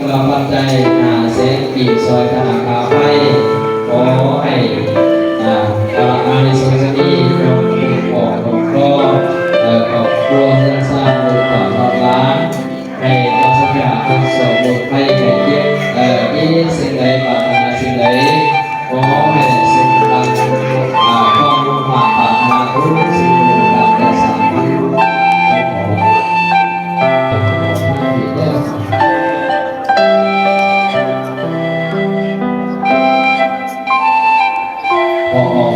กำลังใจหาเสียงปีซอยธนาคารไปขอให้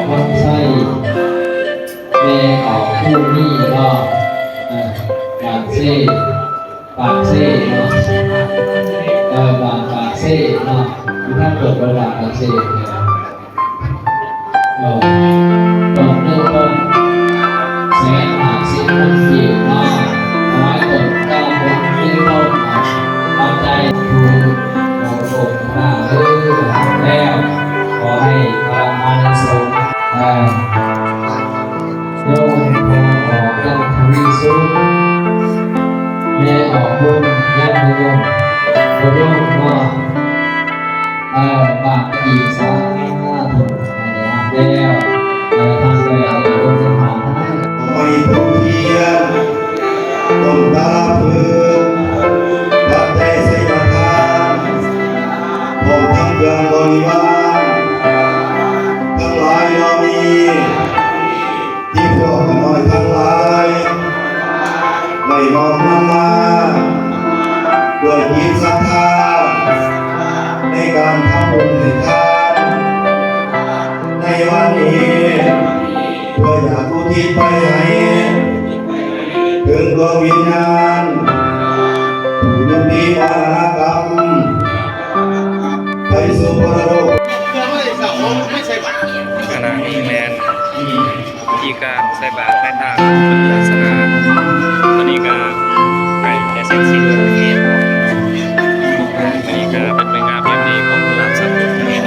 พอออกมันใช่แม่ออผู้นี่เนาะเออปากเซ่ปากเซ่เนาะเออบางปากเซ่เนาะคือถ้าเกิดระดับปากเซ่เนี่ยเออตอนเริ่มต้นแสนหาสิบคนปีเนาะ อ่าโยมพอออกยังทวีสุขแม่ออกบุญยังโยมโยมว่าเออบาปอีกสาธุให้ได้แล้วเอ่อทางใดเอาโยมจะผ่านได้ไม่ทุกเทียนต้นตาพืนวัดใจเสียทานผมทั้งเรื่องบริวารทั้งหลา ที่พวกน้อยทั้งหลายไม่มองนำมาด้วยจิตศรัทธาในการทำบุญให้ทานในวันนี้เพื่ออยากอุทิศไปให้ถึงดวงวิญญาณผู้ยุติมรณกรรมไปสู่พระโลกขณะ นานี่แมนที่การใส่บาตรใต้ทางพุทธศาสนาตอนนี้ก็ไก่แค่เส้นสิ้นเทียนตอนนี้ก็เป็นเป็นงานเพียงดีของหลานสัตว์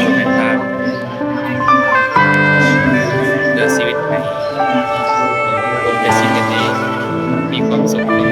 ชุดในทางเดือชีวิตไปผมจะชีวิตดีมีความสุข